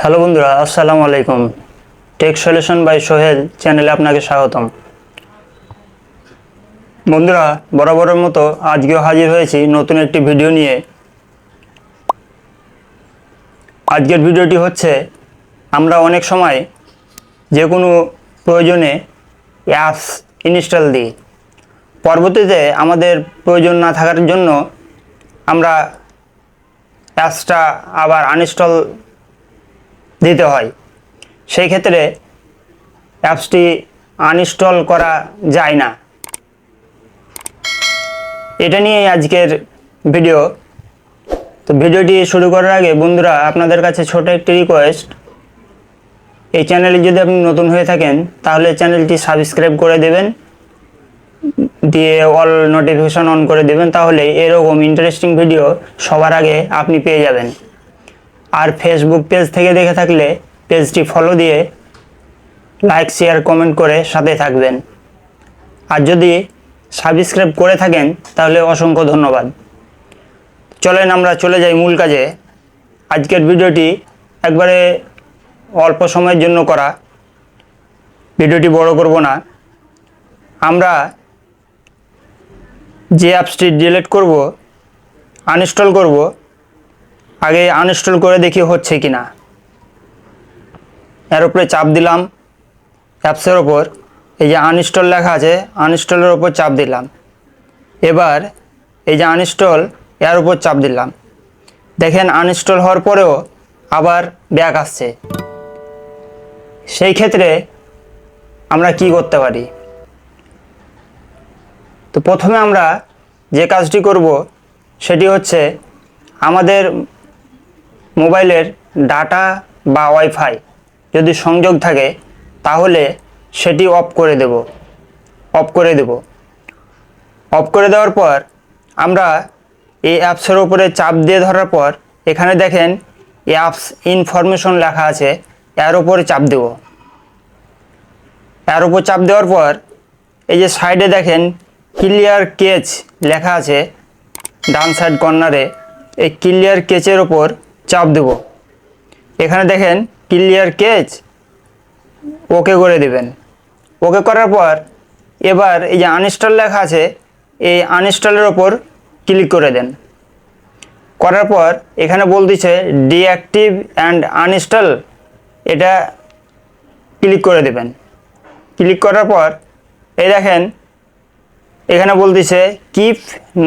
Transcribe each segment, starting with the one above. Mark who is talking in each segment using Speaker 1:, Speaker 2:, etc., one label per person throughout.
Speaker 1: Hello বন্ধুরা, আসসালামু আলাইকুম। টেক সলিউশন বাই সোহেল চ্যানেলে আপনাকে স্বাগতম। বন্ধুরা, বরাবরের মতো আজকেও হাজির হয়েছি নতুন একটি ভিডিও নিয়ে। আজকের ভিডিওটি হচ্ছে, আমরা অনেক সময় যে কোনো প্রয়োজনে অ্যাপস ইনস্টল দিই। পরবর্তীতে আমাদের প্রয়োজন না থাকার জন্য আমরা অ্যাপসটা আবার আনইনস্টল দিতে হয়। সেই ক্ষেত্রে অ্যাপসটি আনইনস্টল করা যায় না। এটা নিয়ে আজকের ভিডিও। তো ভিডিওটি শুরু করার আগে বন্ধুরা, আপনাদের কাছে ছোট একটি রিকোয়েস্ট এই চ্যানেলে যদি আপনি নতুন হয়ে থাকেন, তাহলে চ্যানেলটি সাবস্ক্রাইব করে দেবেন। দিয়ে অল নোটিফিকেশন অন করে দেবেন, তাহলে এরকম ইন্টারেস্টিং ভিডিও সবার আগে আপনি পেয়ে যাবেন। আর ফেসবুক পেজ থেকে দেখে থাকলে পেজটি ফলো দিয়ে লাইক শেয়ার কমেন্ট করে সাথে থাকবেন। আর যদি সাবস্ক্রাইব করে থাকেন, তাহলে অসংখ্য ধন্যবাদ। চলেন আমরা চলে যাই মূল কাজে। আজকের ভিডিওটি একবারে অল্প সময়ের জন্য করা। ভিডিওটি বড় করব না। আমরা যে অ্যাপসটি ডিলিট করব আনইনস্টল করব আগে আনইনস্টল করে দেখি হচ্ছে কি না এর উপরে চাপ দিলাম অ্যাপসের ওপর এই যে আনইনস্টল লেখা আছে আনইনস্টলের ওপর চাপ দিলাম। এবার এই যে আনইনস্টল এর উপর চাপ দিলাম। দেখেন আনইনস্টল হওয়ার পরেও আবার ব্যাক আসছে। সেই ক্ষেত্রে আমরা কি করতে পারি? তো প্রথমে আমরা যে কাজটি করব, সেটি হচ্ছে আমাদের মোবাইলের ডাটা বা ওয়াইফাই যদি সংযোগ থাকে, তাহলে সেটি অফ করে দেব। অফ করে দেব। অফ করে দেওয়ার পর আমরা এই অ্যাপসের উপরে চাপ দিয়ে ধরার পর এখানে দেখেন অ্যাপস ইনফরমেশন লেখা আছে, এর উপরে চাপ দেব। এর উপর চাপ দেওয়ার পর এই যে সাইডে দেখেন ক্লিয়ার কেচ লেখা আছে, ডান সাইড কর্নারে। এই ক্লিয়ার কেচের ওপর চাপ দেব। এখানে দেখেন ক্লিয়ার কেচ ওকে করে দেবেন। ওকে করার পর, এবার এই যে আনইনস্টল লেখা আছে, এই আনইনস্টলের ওপর ক্লিক করে দেন। করার পর, এখানে বলতেছে ডিঅ্যাক্টিভ অ্যান্ড আনইনস্টল এটা ক্লিক করে দেবেন। ক্লিক করার পর, এই দেখেন, এখানে বলতেছে keep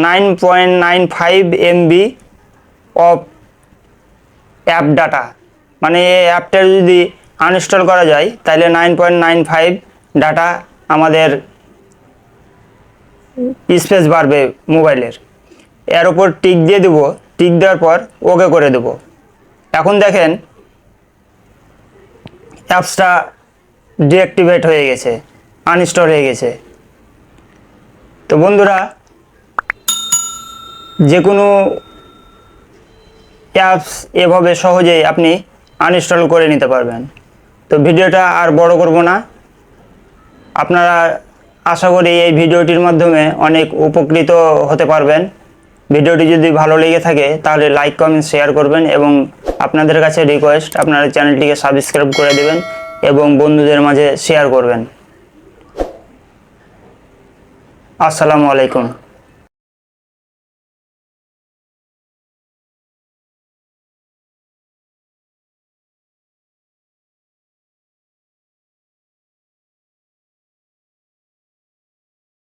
Speaker 1: nine point nine five MB of app data মানে এই অ্যাপটা যদি আনইনস্টল করা যায়, তাহলে nine point nine five data আমাদের স্পেস বাড়বে মোবাইলের এর। ওপর টিক দিয়ে দেবো। টিক দেওয়ার পর ওকে করে দেব। এখন দেখেন অ্যাপসটা ডিঅ্যাক্টিভেট হয়ে গেছে আনইনস্টল হয়ে গেছে। তো বন্ধুরা, যে কোনো অ্যাপস এভাবে সহজেই আপনি আনইনস্টল করে নিতে পারবেন। তো ভিডিওটা আর বড় করব না। আপনারা আশা করি এই ভিডিওটির মাধ্যমে অনেক উপকৃত হতে পারবেন। ভিডিওটি যদি ভালো লেগে থাকে, তাহলে লাইক কমেন্ট শেয়ার করবেন এবং আপনাদের কাছে রিকোয়েস্ট আপনারা চ্যানেলটিকে সাবস্ক্রাইব করে দেবেন এবং বন্ধুদের মাঝে শেয়ার করবেন। আসসালামু আলাইকুম।